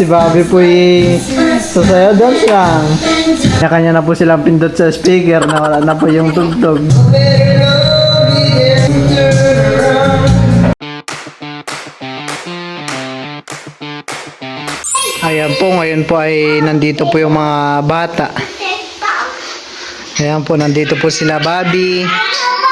Si Bobby po yung sasayaw dance lang. Kanya-kanya na po silang pindot sa speaker na wala na po yung tugtog. Ayan po, ngayon po ay nandito po yung mga bata. Ayan po, nandito po sila Bobby,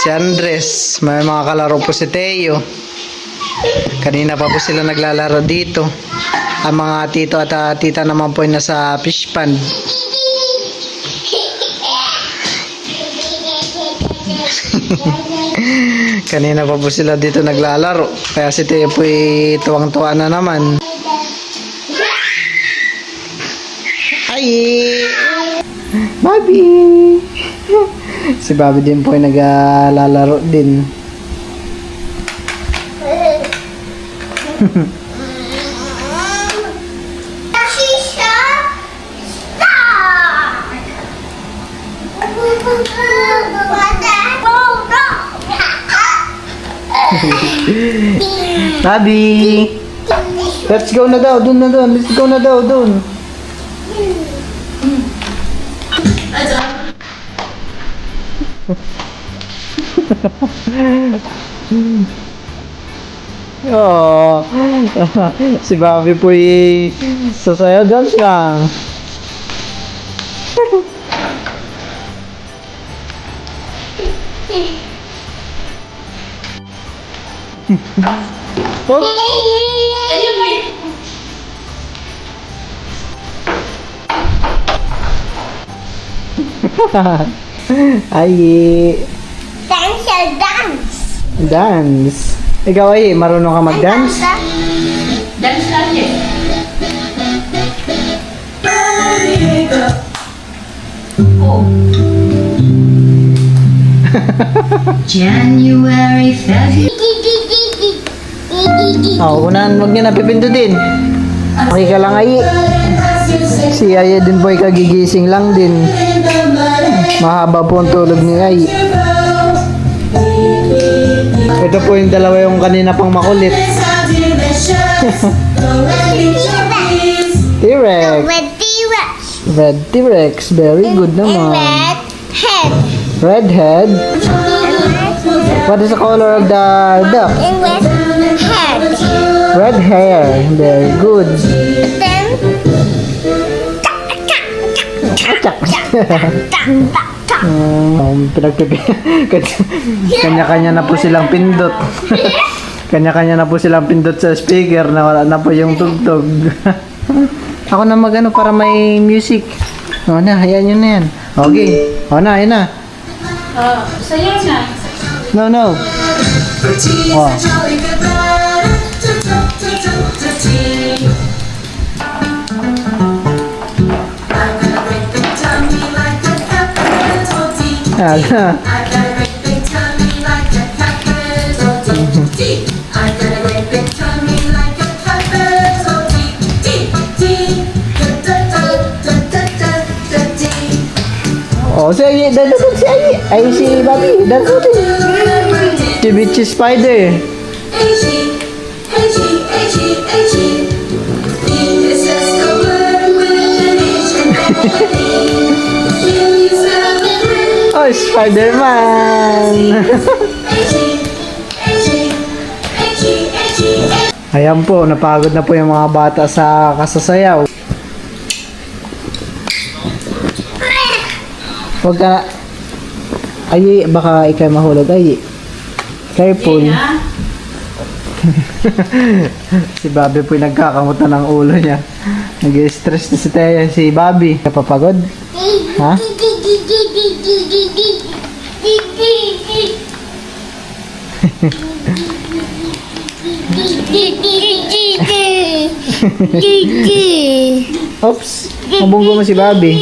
si Andres, may mga kalaro po si Teo. Kanina pa po sila naglalaro dito. Ang mga tito at ah, tita naman po ay nasa fish pond. Kanina pa po sila dito naglalaro. Kaya si Teo po ay tuwang-tuwa na naman. Ay! Bobby! si Bobby din po ay naglalaro din. Bobby! Let's go na daw, dun na dun. Let's go na daw, dun. Oh, si Bobby po ay sasayaw dance lang. Oh, ay, Dance dance? dance. Ikaw ay, marunong ka mag-dance? Dance lang eh. Oh. January, February. Oh, unahan, huwag niyo napipindutin. Okay ka lang ay. Si Aya din po ay kagigising lang din. Mahaba po ang tulog ni Ay. Ito po yung dalawa yung kanina pang makulit. T-Rex. Red T-Rex. Red T-Rex. Very good And naman. red head. Red head. What is the color of the duck? Red head. Red hair. Very good. Then, Tak. Um, pinagpipi kanya-kanya na po silang pindot. kanya-kanya na po silang pindot sa speaker na wala na po yung tugtog. Ako na magano para may music. O na, hayaan nyo na yan. Okay. O na, ayun na. Oh, sayaw na. No, no. Oh. Ala. Oh, si Ayi, dadasot si Ayi. Ay, si Bobby, dadasot Si Bitchy Spider. Oh, Spider-Man! Ayan po, napagod na po yung mga bata sa kasasayaw. Huwag ka... Ay, baka ikay mahulog. Ay, careful. Yeah. Si Bobby po nagkakamutan ng ulo niya. Nag-stress na si Teya, si Bobby. Kapapagod? Ha? Oops! Mabunggo mo si Bobby.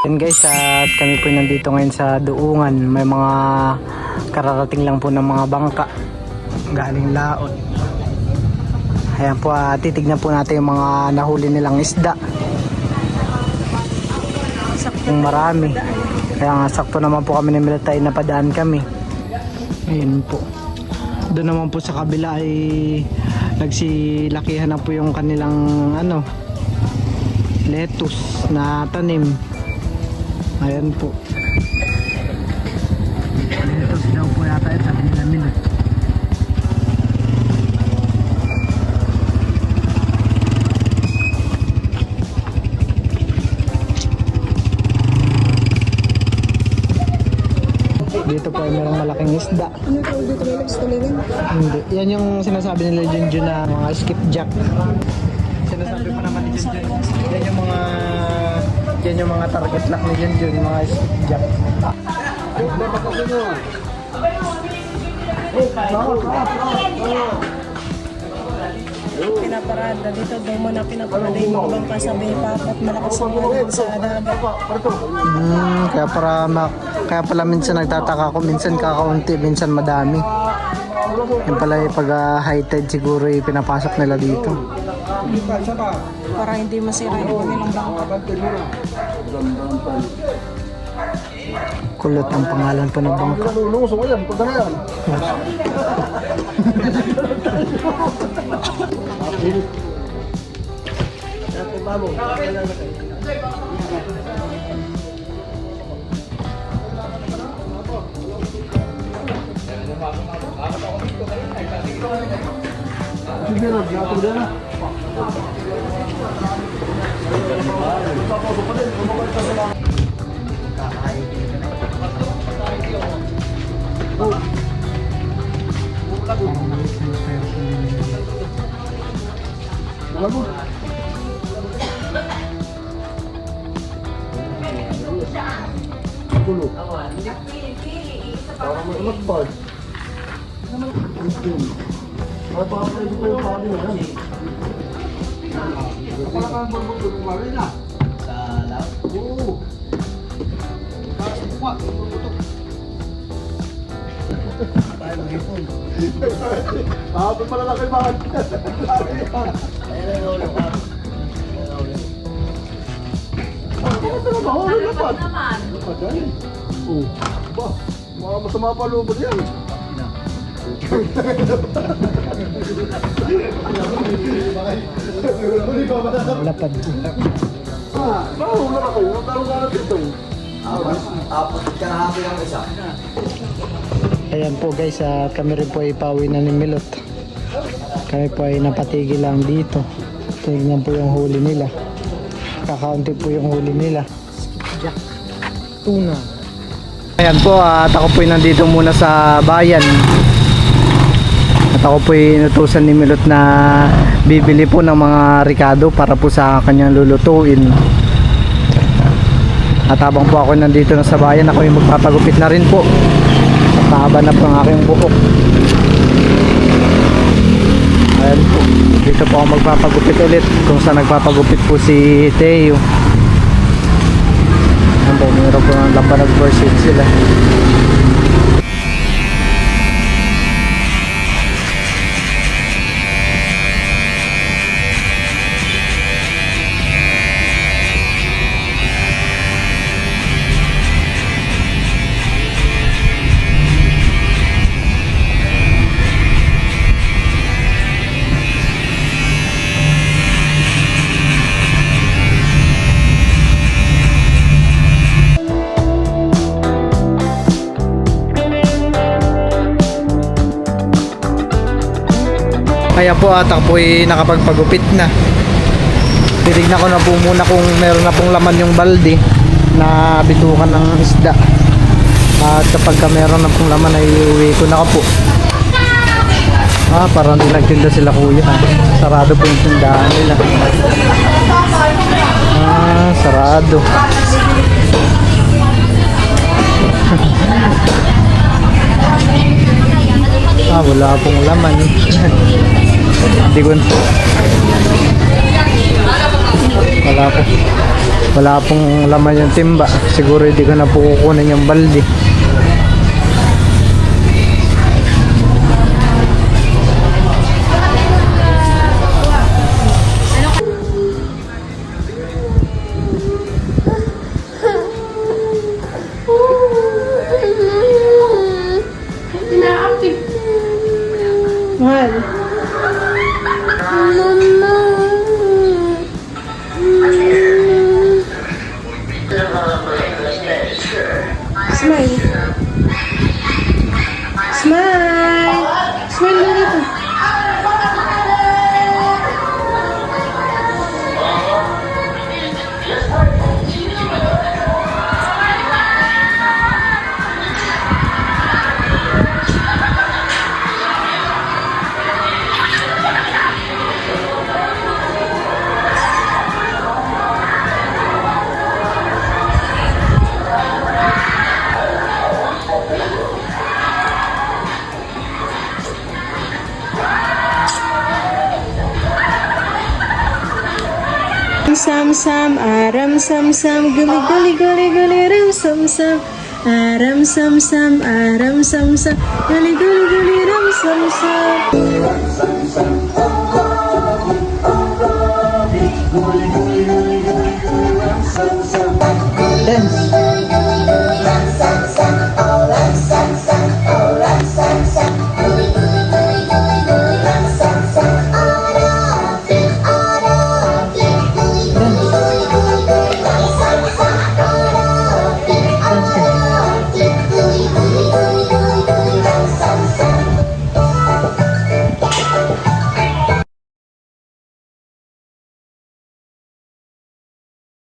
Yan guys, at kami po nandito ngayon sa Duungan. May mga kararating lang po ng mga bangka. Galing laot. Ayan po, ah, titignan po natin yung mga nahuli nilang isda. Yung marami. Kaya nga, sakto naman po kami ni Militay napadaan kami. Ayun po. Doon naman po sa kabila ay nagsilakihan na po yung kanilang ano lettuce na tanim. Ayan po. Lettuce daw po yata ito sabi nila. Dito ay merong malaking isda. Hindi. Yan yung sinasabi nila Junjun na mga skipjack. Sinasabi pa naman ni Junjun. Yan yung mga yan yung mga target lock ni Junjun, mga skipjack. Pinaparada dito, daw mo na pinaparada yung mga bangka sa Baypap at malakas ang ulan sa dagat. Hmm, kaya para ma- kaya pala minsan nagtataka ko, minsan kakaunti, minsan madami. Yan pala yung pag ah, high tide siguro yung pinapasok nila dito. Para hindi masira yung kanilang bangka. Kulot ang pangalan po ng bangka. Sige na, biyato na na. Oh. Lagu. Lagu. Lagu. Mag-bag. Christine. Mapapapalagay ko yung pali na yan. Kapala ka ang bulbog ng pali na. Sa lahat? Oo. Para sa buwa, bulbutok. Tayo mag-ipon. Habang pala na kayo bakit. Ayun ang ulo pa. Ayun ang ulo. Ano ba? Ano ba? Ano ba? Ano ba? Ano ba? Lapad. Ayan po guys, ah, kami rin po ay pauwi na ni Milot. Kami po ay napatigil lang dito. Tingnan po yung huli nila. Kakaunti po yung huli nila. Jack. Tuna. Ayan po, at ako po ay nandito muna sa bayan. At ako po ay inutusan ni Milot na bibili po ng mga ricado para po sa kanyang lulutuin. At habang po ako nandito na sa bayan, ako yung magpapagupit na rin po. At mahaba na po ang aking buhok. Ayan po. Dito po ako magpapagupit ulit kung saan nagpapagupit po si Teo. Ayan po, ng lambanag version sila. Po at ako po'y nakapagpagupit na. Titignan ko na po muna kung meron na pong laman yung balde na bitukan ng isda. At kapag ka meron na pong laman ay iuwi ko na po. Ah, parang di nagtinda sila kuya. ha? Sarado po yung tindahan nila. Ah, sarado. ah, wala pong laman. Hindi ko wala po. Wala pong laman yung timba. Siguro hindi ko na po kukunin yung balde. Mahal. 我们。Sam sam aram sam sam guli guli guli guli ram sam sam aram sam sam aram sam sam guli guli guli ram sam sam Dance.